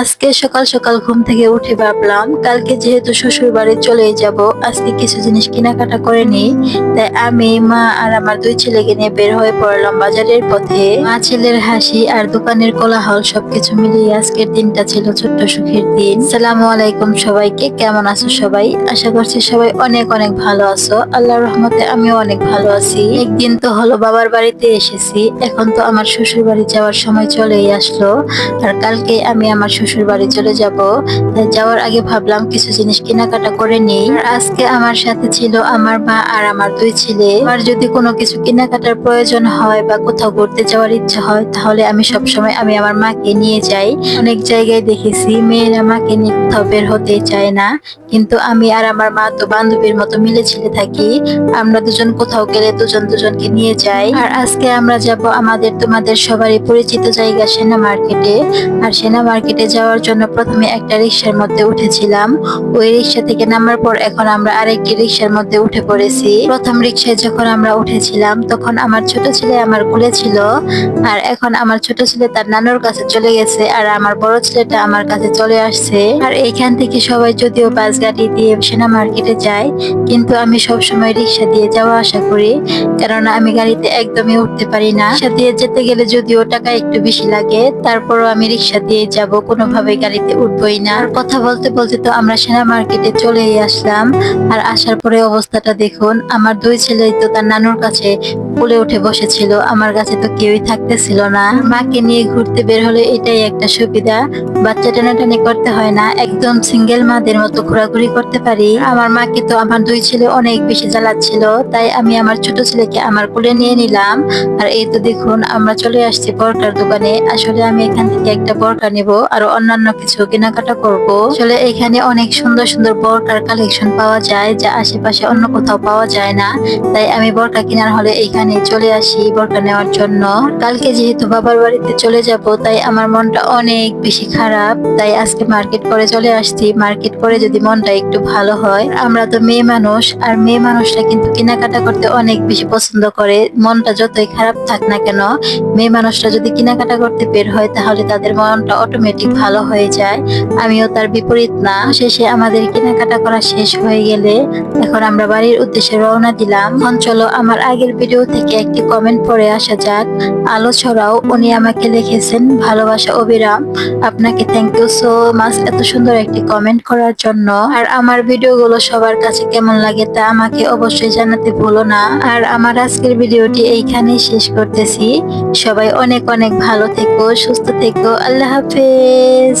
আজকে সকাল সকাল ঘুম থেকে উঠে ভাবলাম, কালকে যেহেতু শ্বশুর বাড়ি চলে যাব, আজকে কিছু জিনিস কেনাকাটা করে নিই। তাই আমি, মা আর আমার দুই ছেলেকে নিয়ে বের হয়ে পড়লাম বাজারের পথে। মা ছেলের হাসি আর দোকানের কোলাহল সবকিছু মিলিয়ে আজকের দিনটা ছিল ছোট্ট সুখের দিন। সালামু আলাইকুম সবাইকে, কেমন আছো সবাই? আশা করছি সবাই অনেক অনেক ভালো আছো। আল্লাহর রহমতে আমিও অনেক ভালো আছি। একদিন তো হলো বাবার বাড়িতে এসেছি, এখন তো আমার শ্বশুর বাড়ি যাওয়ার সময় চলেই আসলো। আর কালকে আমি আমার শ্বশুর বাড়ি চলে যাব। যাওয়ার আগে ভাবলাম কিছু জিনিস কেনাকাটা করে নিই। আজকে আমার সাথে ছিল আমার মা আর আমার দুই ছেলে। আর যদি কোনো কিছু কেনাকাটার প্রয়োজন হয় বা কোথাও ঘুরতে যাওয়ার ইচ্ছা হয়, তাহলে আমি সব সময় আমি আমার মাকে নিয়ে যাই। অনেক জায়গায় দেখেছি, মেয়েরা মাকে নিয়ে কোথাও বের হতে চায় না। কিন্তু আমি আর আমার মা তো বান্ধবীর মতো মিলে ছিলে থাকি। আমরা দুজন কোথাও গেলে দুজন দুজনকে নিয়ে যাই। আর আজকে আমরা যাব আমাদের তোমাদের সবারই পরিচিত জায়গা সেনা মার্কেটে আর সেনা মার্কেটে যাওয়ার জন্য প্রথমে একটা রিক্সার মধ্যে উঠেছিলাম। ওই রিক্সা থেকে নামার পর এখন আমরা আরেকটি রিক্সার মধ্যে উঠে পড়েছি। প্রথম রিক্সায় যখন আমরা উঠেছিলাম, তখন আমার ছোট ছেলে আমার কোলে ছিল। আর এখন আমার ছোট ছেলে তার নানুর কাছে চলে গেছে। আর আমার বড় ছেলেটা আমার কাছে চলে আসছে। আর এইখান থেকে সবাই যদিও বাস গাড়ি দিয়ে সেনা মার্কেটে যায় কিন্তু আমি সব সময় রিক্সা দিয়ে যাওয়া আসা করি, কেননা আমি গাড়িতে একদমই উঠতে পারি না। রিক্সা দিয়ে যেতে গেলে যদিও টাকা একটু বেশি লাগে, তারপরও আমি রিক্সা দিয়ে যাব কোনোভাবে গাড়িতে উঠবই না। আর কথা বলতে বলতে তো আমরা সেনা মার্কেটে চলেই আসলাম, আর আসার পরে অবস্থাটা দেখুন, আমার দুই ছেলে তো তার নানুর কাছে কোলে উঠে বসেছিল, আমার কাছে তো কেউই থাকতেছিল না। মাকে নিয়ে ঘুরতে বের হলে এটাই একটা সুবিধা, বাচ্চা টানাটানি করতে হয় না, একদম সিঙ্গেল মাদের মতো ঘোরাঘুরি করতে পারি। আমার মাকে তো আমার দুই ছেলে অনেক বেশি জ্বালাচ্ছিল, তাই আমি আমার ছোট ছেলেকে আমার কোলে নিয়ে নিলাম। আর এই তো দেখুন, আমরা চলে আসছি বরকার দোকানে। আসলে আমি এখান থেকে একটা বরকা নেব, আর অন্যান্য কিছু কেনাকাটা করব। আসলে এখানে অনেক সুন্দর সুন্দর বরকার কালেকশন পাওয়া যায়, যা আশেপাশে অন্য কোথাও পাওয়া যায় না। তাই আমি বরকা কেনার হলে এখানে চলে আসি বরকা নেওয়ার জন্য। কালকে যেহেতু বাবার বাড়িতে চলে যাব, তাই আমার মনটা অনেক বেশি খারাপ। তাই আজকে মার্কেট করে চলে আসছি। মার্কেট করে যদি মনটা একটু ভালো হয়। আমরা তো মেয়ে মানুষ, আর মেয়ে মানুষরা কিন্তু কেনাকাটা করতে অনেক বেশি পছন্দ করে। মনটা যতই খারাপ থাক না কেন, মেয়ে মানুষরা যদি কেনাকাটা করতে বের হয়, তাহলে তাদের মনটা অটোমেটিক ভালো হয়ে যায়। আমিও তার বিপরীত না। শেষে আমাদের কেনাকাটা করা শেষ হয়ে গেলে এখন আমরা বাড়ির উদ্দেশ্যে রওনা দিলাম। চলো, আমার আগের ভিডিও থেকে একটি কমেন্ট পড়ে আসা যাক। আলো ছড়াও, উনি আমাকে লিখেছেন, ভালোবাসা অবিরাম। আপনাকে থ্যাংক ইউ সো মাচ এত সুন্দর একটি কমেন্ট করার জন্য। আর আমার ভিডিওগুলো সবার কাছে কেমন লাগে তা আমাকে অবশ্যই জানাতে ভুলো না। আর আমার আজকের ভিডিওটি এইখানেই শেষ করতেছি। সবাই অনেক অনেক ভালো থেকো, সুস্থ থেকো। আল্লাহ হাফেজ।